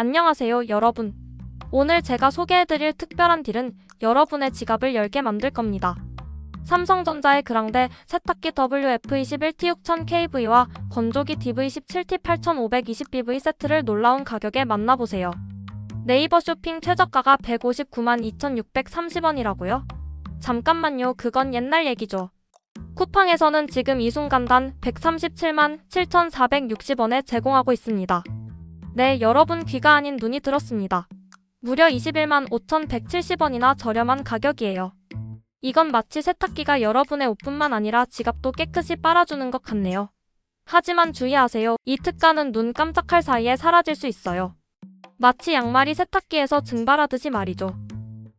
안녕하세요, 여러분. 오늘 제가 소개해드릴 특별한 딜은 여러분의 지갑을 열게 만들 겁니다. 삼성전자의 그랑데 세탁기 WF21T6000KV와 건조기 DV17T 8520BV 세트를 놀라운 가격에 만나보세요. 네이버 쇼핑 최저가가 159만 2,630원이라고요? 잠깐만요, 그건 옛날 얘기죠. 쿠팡에서는 지금 이 순간 단 137만 7,460원에 제공하고 있습니다. 네, 여러분 귀가 아닌 눈이 들었습니다. 무려 21만 5,170원이나 저렴한 가격이에요. 이건 마치 세탁기가 여러분의 옷뿐만 아니라 지갑도 깨끗이 빨아주는 것 같네요. 하지만 주의하세요. 이 특가는 눈 깜짝할 사이에 사라질 수 있어요. 마치 양말이 세탁기에서 증발하듯이 말이죠.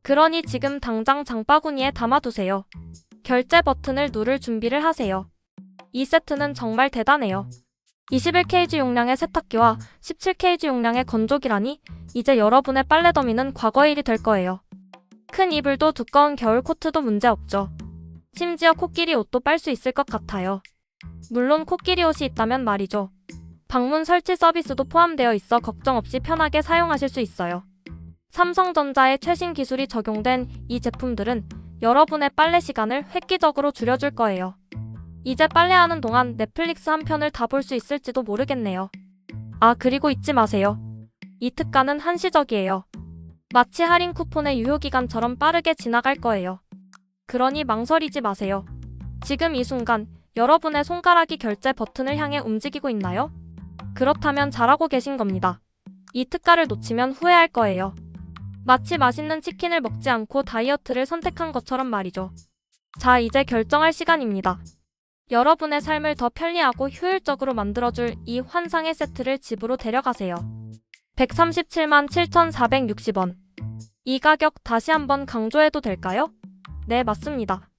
그러니 지금 당장 장바구니에 담아두세요. 결제 버튼을 누를 준비를 하세요. 이 세트는 정말 대단해요. 21kg 용량의 세탁기와 17kg 용량의 건조기라니 이제 여러분의 빨래 더미는 과거의 일이 될 거예요. 큰 이불도 두꺼운 겨울 코트도 문제 없죠. 심지어 코끼리 옷도 빨 수 있을 것 같아요. 물론 코끼리 옷이 있다면 말이죠. 방문 설치 서비스도 포함되어 있어 걱정 없이 편하게 사용하실 수 있어요. 삼성전자의 최신 기술이 적용된 이 제품들은 여러분의 빨래 시간을 획기적으로 줄여줄 거예요. 이제 빨래하는 동안 넷플릭스 한 편을 다 볼 수 있을지도 모르겠네요. 아, 그리고 잊지 마세요. 이 특가는 한시적이에요. 마치 할인 쿠폰의 유효기간처럼 빠르게 지나갈 거예요. 그러니 망설이지 마세요. 지금 이 순간 여러분의 손가락이 결제 버튼을 향해 움직이고 있나요? 그렇다면 잘하고 계신 겁니다. 이 특가를 놓치면 후회할 거예요. 마치 맛있는 치킨을 먹지 않고 다이어트를 선택한 것처럼 말이죠. 자, 이제 결정할 시간입니다. 여러분의 삶을 더 편리하고 효율적으로 만들어줄 이 환상의 세트를 집으로 데려가세요. 137만 7,460원. 이 가격 다시 한번 강조해도 될까요? 네, 맞습니다.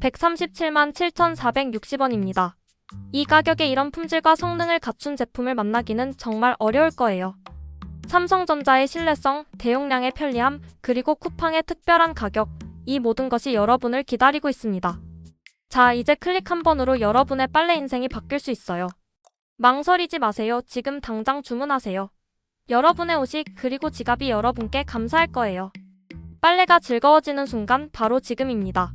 137만 7,460원입니다. 이 가격에 이런 품질과 성능을 갖춘 제품을 만나기는 정말 어려울 거예요. 삼성전자의 신뢰성, 대용량의 편리함, 그리고 쿠팡의 특별한 가격, 이 모든 것이 여러분을 기다리고 있습니다. 자, 이제 클릭 한 번으로 여러분의 빨래 인생이 바뀔 수 있어요. 망설이지 마세요. 지금 당장 주문하세요. 여러분의 옷이 그리고 지갑이 여러분께 감사할 거예요. 빨래가 즐거워지는 순간 바로 지금입니다.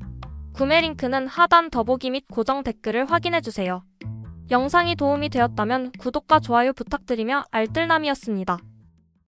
구매 링크는 하단 더보기 및 고정 댓글을 확인해주세요. 영상이 도움이 되었다면 구독과 좋아요 부탁드리며 알뜰남이었습니다.